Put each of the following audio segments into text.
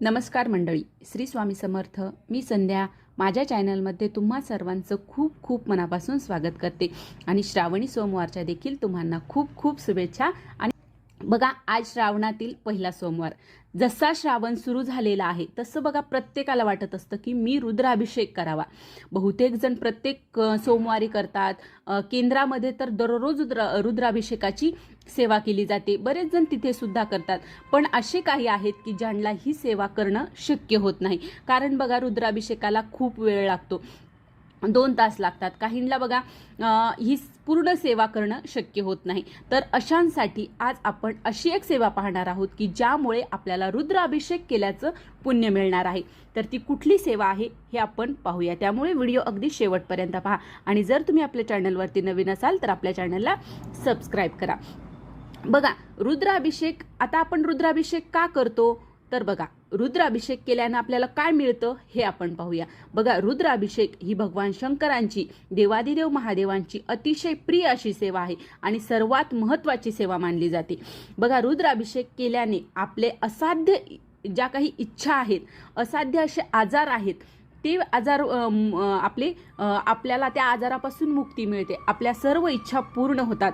नमस्कार मंडळी श्री स्वामी समर्थ. मी संध्या. माझ्या चॅनलमध्ये तुम्हा सर्वांचं खूप खूप मनापासून स्वागत करते. आणि श्रावणी सोमवारच्या देखील तुम्हाला खूप खूप शुभेच्छा आणि बघा आज श्रावणातील पहिला सोमवार. जसा श्रावण सुरू झालेला आहे तसं बघा प्रत्येकाला वाटत असतं की मी रुद्राभिषेक करावा. बहुतेक जण प्रत्येक सोमवारी करतात. केंद्रामध्ये तर दररोज रुद्र रुद्राभिषेकाची सेवा केली जाते. बरेच जण तिथे सुद्धा करतात. पण असे काही आहेत की ज्यांना ही सेवा करणं शक्य होत नाही. कारण बघा रुद्राभिषेकाला खूप वेळ लागतो. दोन तास लागतात. काहींना बघा ही पूर्ण सेवा करणं शक्य होत नाही. तर अशांसाठी आज आपण अशी एक सेवा पाहणार आहोत की ज्यामुळे आपल्याला रुद्राभिषेक केल्याचं पुण्य मिळणार आहे. तर ती कुठली सेवा आहे हे आपण पाहूया. त्यामुळे व्हिडिओ अगदी शेवटपर्यंत पहा. आणि जर तुम्ही आपल्या चॅनलवरती नवीन असाल तर आपल्या चॅनलला सबस्क्राईब करा. बघा रुद्राभिषेक आता आपण रुद्राभिषेक का करतो? तर बघा रुद्राभिषेक केल्यानं आपल्याला काय मिळतं हे आपण पाहूया. बघा रुद्राभिषेक ही भगवान शंकरांची देवादिदेव महादेवांची अतिशय प्रिय अशी सेवा आहे आणि सर्वात महत्त्वाची सेवा मानली जाते. बघा रुद्राभिषेक केल्याने आपले असाध्य ज्या काही इच्छा आहेत असाध्य असे आजार आहेत ते आजार आपले आपल्याला त्या आजारापासून मुक्ती मिळते. आपल्या सर्व इच्छा पूर्ण होतात.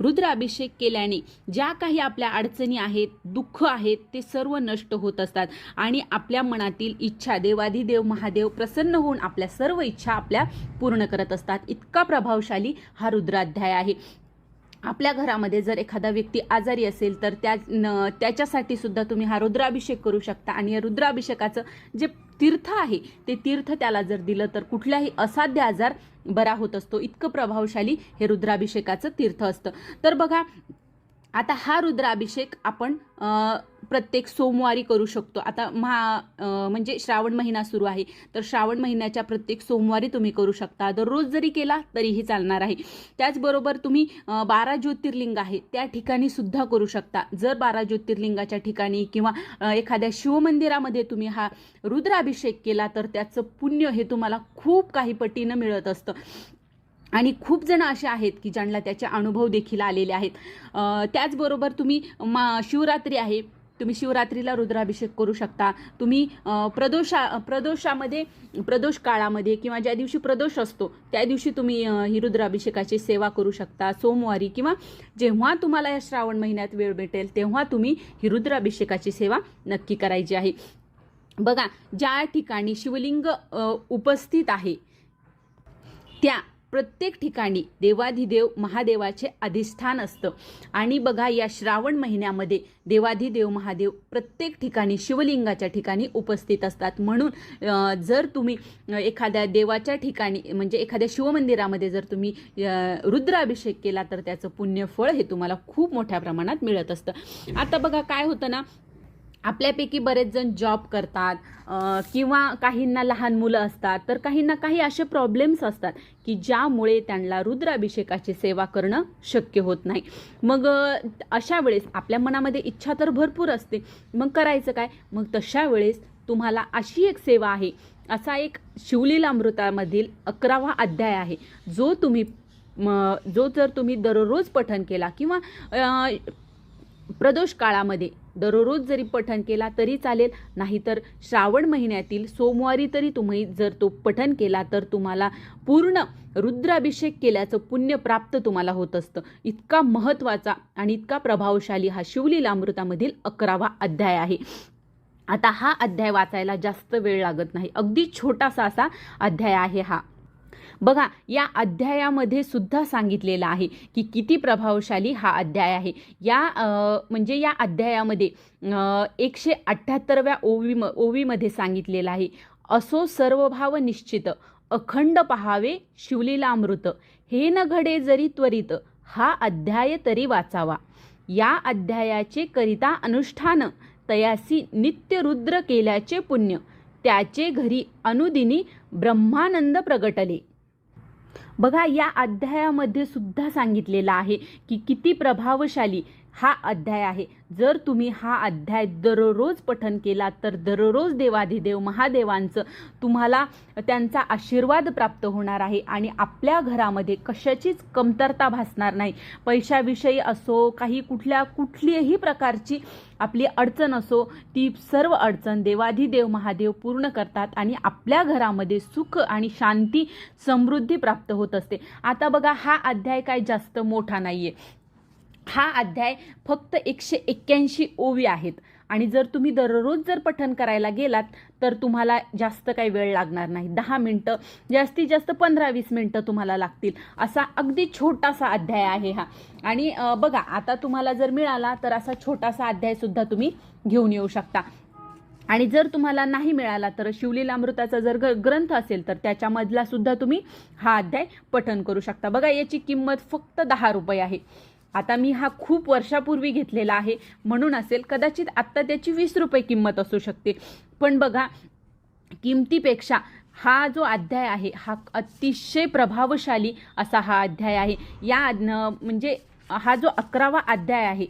रुद्राभिषेक केल्याने ज्या काही आपल्या अडचणी आहेत दुःख आहेत ते सर्व नष्ट होत असतात. आणि आपल्या मनातील इच्छा देवाधिदेव महादेव प्रसन्न होऊन आपल्या सर्व इच्छा आपल्या पूर्ण करत असतात. इतका प्रभावशाली हा रुद्राध्याय आहे. आपल्या घरामध्ये जर एखादा व्यक्ती आजारी असेल तर त्या न- त्याच्यासाठी सुद्धा तुम्ही हा रुद्राभिषेक करू शकता. आणि या रुद्राभिषेकाचं जे तीर्थ आहे. ते तीर्थ त्याला जर दिलं तर कुठल्याही असाध्य आजार बरा होत असतो. इतकं प्रभावशाली हे रुद्राभिषेकाचं तीर्थ असतं. तर बघा आता हा रुद्राभिषेक आपण प्रत्येक सोमवारी करू शकतो. आता महा म्हणजे श्रावण महिना सुरू आहे. तर श्रावण महिन्याच्या प्रत्येक सोमवारी तुम्ही करू शकता. दररोज जरी केला तरीही चालणार आहे. त्याचबरोबर तुम्ही बारा ज्योतिर्लिंग आहे त्या ठिकाणी सुद्धा करू शकता. जर बारा ज्योतिर्लिंगाच्या ठिकाणी किंवा एखाद्या शिवमंदिरामध्ये तुम्ही हा रुद्राभिषेक केला तर त्याचं पुण्य हे तुम्हाला खूप काही पटीनं मिळत असतं. आणि खूप जण असे आहेत की ज्यांना त्याचे अनुभव देखील आलेले आहेत. त्याचबरोबर तुम्ही मा शिवरात्री आहे. तुम्ही शिवरात्रीला रुद्राभिषेक करू शकता. तुम्ही प्रदोषा प्रदोषामध्ये प्रदोष काळामध्ये किंवा ज्या दिवशी प्रदोष असतो त्या दिवशी तुम्ही ही रुद्राभिषेकाची सेवा करू शकता. सोमवारी किंवा जेव्हा तुम्हाला या श्रावण महिन्यात वेळ भेटेल तेव्हा तुम्ही ही रुद्राभिषेकाची सेवा नक्की करायची आहे. बघा ज्या ठिकाणी शिवलिंग उपस्थित आहे त्या प्रत्येक ठिकाणी देवाधिदेव महादेवाचे अधिष्ठान असतं. आणि बघा या श्रावण महिन्यामध्ये देवाधिदेव महादेव प्रत्येक ठिकाणी शिवलिंगाच्या ठिकाणी उपस्थित असतात. म्हणून जर तुम्ही एखाद्या देवाच्या ठिकाणी म्हणजे एखाद्या शिवमंदिरामध्ये जर तुम्ही रुद्राभिषेक केला तर त्याचं पुण्यफळ हे तुम्हाला खूप मोठ्या प्रमाणात मिळत असतं. आता बघा काय होतं ना आपल्यापैकी बरेच जण जॉब करतात किंवा काहींना लहान मुलं असतात तर काहींना काही असे प्रॉब्लेम्स असतात की ज्यामुळे त्यांना रुद्राभिषेकाची सेवा करणं शक्य होत नाही. मग अशा वेळेस आपल्या मनामध्ये इच्छा तर भरपूर असते. मग करायचं काय? मग तशा वेळेस तुम्हाला अशी एक सेवा आहे. असा एक शिवलीलामृतामधील अकरावा अध्याय आहे. जो तुम्ही म, जो जर तुम्ही दररोज पठन केला किंवा प्रदोष काळामध्ये दररोज जरी पठन केला तरी चालेल नाहीतर श्रावण महिन्यातील सोमवारी तरी तुम्ही जर तो पठन केला तर तुम्हाला पूर्ण रुद्राभिषेक केल्याचं पुण्य प्राप्त तुम्हाला होत असतं. इतका महत्त्वाचा आणि इतका प्रभावशाली हा शिवलीलामृतामधील अकरावा अध्याय आहे. आता हा अध्याय वाचायला जास्त वेळ लागत नाही. अगदी छोटासा असा अध्याय आहे हा. बघा या अध्यायामध्ये सुद्धा सांगितलेलं आहे की किती प्रभावशाली हा अध्याय आहे. या म्हणजे या अध्यायामध्ये एकशे अठ्ठ्याहत्तरव्या ओवी ओवीमध्ये सांगितलेलं आहे असो सर्वभाव निश्चित अखंड पहावे शिवलीलामृत हे न घडे जरी त्वरित हा अध्याय तरी वाचावा. या अध्यायाचे करिता अनुष्ठान तयासी नित्य रुद्र केल्याचे पुण्य त्याचे घरी अनुदिनी ब्रह्मानंद प्रगटले. बघा या अध्यायामध्ये सुद्धा सांगितलेलं आहे की किती प्रभावशाली हा अध्याय आहे. जर तुम्ही हा अध्याय दररोज पठन केला तर दररोज देवाधिदेव महादेवांचं तुम्हाला त्यांचा आशीर्वाद प्राप्त होणार आहे आणि आपल्या घरामध्ये कशाचीच कमतरता भासणार नाही. पैशाविषयी असो काही कुठल्या कुठलीही प्रकारची आपली अडचण असो ती सर्व अडचण देवाधिदेव महादेव पूर्ण करतात आणि आपल्या घरामध्ये सुख आणि शांती समृद्धी प्राप्त होत असते. आता बघा हा अध्याय काय जास्त मोठा नाही आहे हा अध्याय फक्त एकशे एक्क्याऐंशी ओवी आहेत. आणि जर तुम्ही दररोज जर पठन करायला गेलात तर तुम्हाला जास्त काही वेळ लागणार नाही. दहा मिनटं जास्तीत जास्त पंधरा वीस मिनटं तुम्हाला लागतील. असा अगदी छोटासा अध्याय आहे हा. आणि बघा आता तुम्हाला जर मिळाला तर असा छोटासा अध्यायसुद्धा तुम्ही घेऊन येऊ शकता. आणि जर तुम्हाला नाही मिळाला तर शिवलीलामृताचा जर ग- ग्रंथ असेल तर त्याच्यामधला सुद्धा तुम्ही हा अध्याय पठन करू शकता. बघा याची किंमत फक्त दहा रुपये आहे. आता मी हा खूप वर्षापूर्वी घेतलेला आहे. म्हणून असेल कदाचित आत्ता त्याची वीस रुपये किंमत असू शकते. पण बघा किमतीपेक्षा हा जो अध्याय आहे हा अतिशय प्रभावशाली असा हा अध्याय आहे. या म्हणजे हा जो अकरावा अध्याय आहे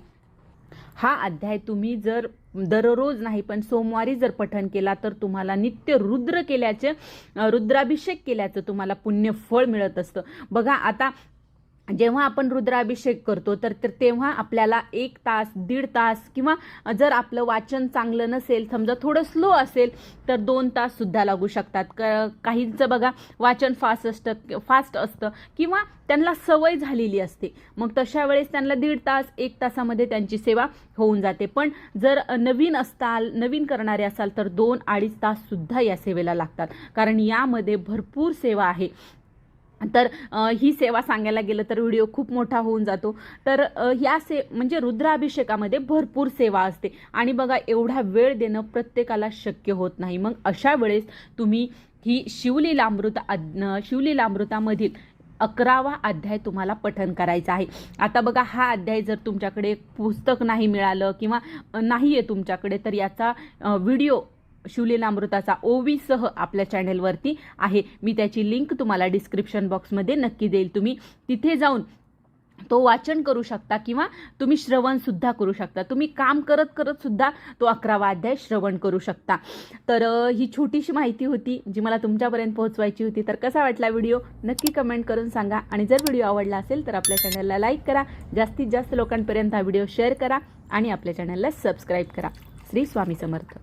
हा अध्याय तुम्ही जर दररोज नाही पण सोमवारी जर पठन केला तर तुम्हाला नित्य रुद्र केल्याचं रुद्राभिषेक केल्याचं तुम्हाला पुण्य फळ मिळत असतं. बघा आता जेव्हा आपण रुद्राभिषेक करतो तर तर तेव्हा आपल्याला एक तास दीड तास किंवा जर आपलं वाचन चांगलं नसेल समजा थोडं स्लो असेल तर दोन तास सुद्धा लागू शकतात. क काहींचं बघा वाचन फास्ट असतं फास्ट असतं किंवा त्यांना सवय झालेली असते. मग तशा वेळेस त्यांना दीड तास एक तासामध्ये त्यांची सेवा होऊन जाते. पण जर नवीन असताल नवीन करणारे असाल तर दोन अडीच तास सुद्धा या सेवेला लागतात. कारण यामध्ये भरपूर सेवा आहे. तर ही सेवा सांगायला गेलं तर व्हिडिओ खूप मोठा होऊन जातो. तर या से म्हणजे रुद्राभिषेकामध्ये भरपूर सेवा असते. आणि बघा एवढा वेळ देणं प्रत्येकाला शक्य होत नाही. मग अशा वेळेस तुम्ही ही शिवलीलामृत शिवलीलामृतामधील अकरावा अध्याय तुम्हाला पठन करायचा आहे. आता बघा हा अध्याय जर तुमच्याकडे पुस्तक नाही मिळालं किंवा नाही आहे तुमच्याकडे तर याचा व्हिडिओ शिवलीलामृताचा ओवीसह आपल्या चॅनेलवरती आहे. मी त्याची लिंक तुम्हाला डिस्क्रिप्शन बॉक्समध्ये नक्की देईल. तुम्ही तिथे जाऊन तो वाचन करू शकता किंवा तुम्ही श्रवणसुद्धा करू शकता. तुम्ही काम करत करत सुद्धा तो अकरावा अध्याय श्रवण करू शकता. तर ही छोटीशी माहिती होती जी मला तुमच्यापर्यंत पोहोचवायची होती. तर कसा वाटला व्हिडिओ? नक्की कमेंट करून सांगा. आणि जर व्हिडिओ आवडला असेल तर आपल्या चॅनलला लाईक करा. जास्तीत जास्त लोकांपर्यंत हा व्हिडिओ शेअर करा आणि आपल्या चॅनलला सबस्क्राईब करा. श्री स्वामी समर्थ.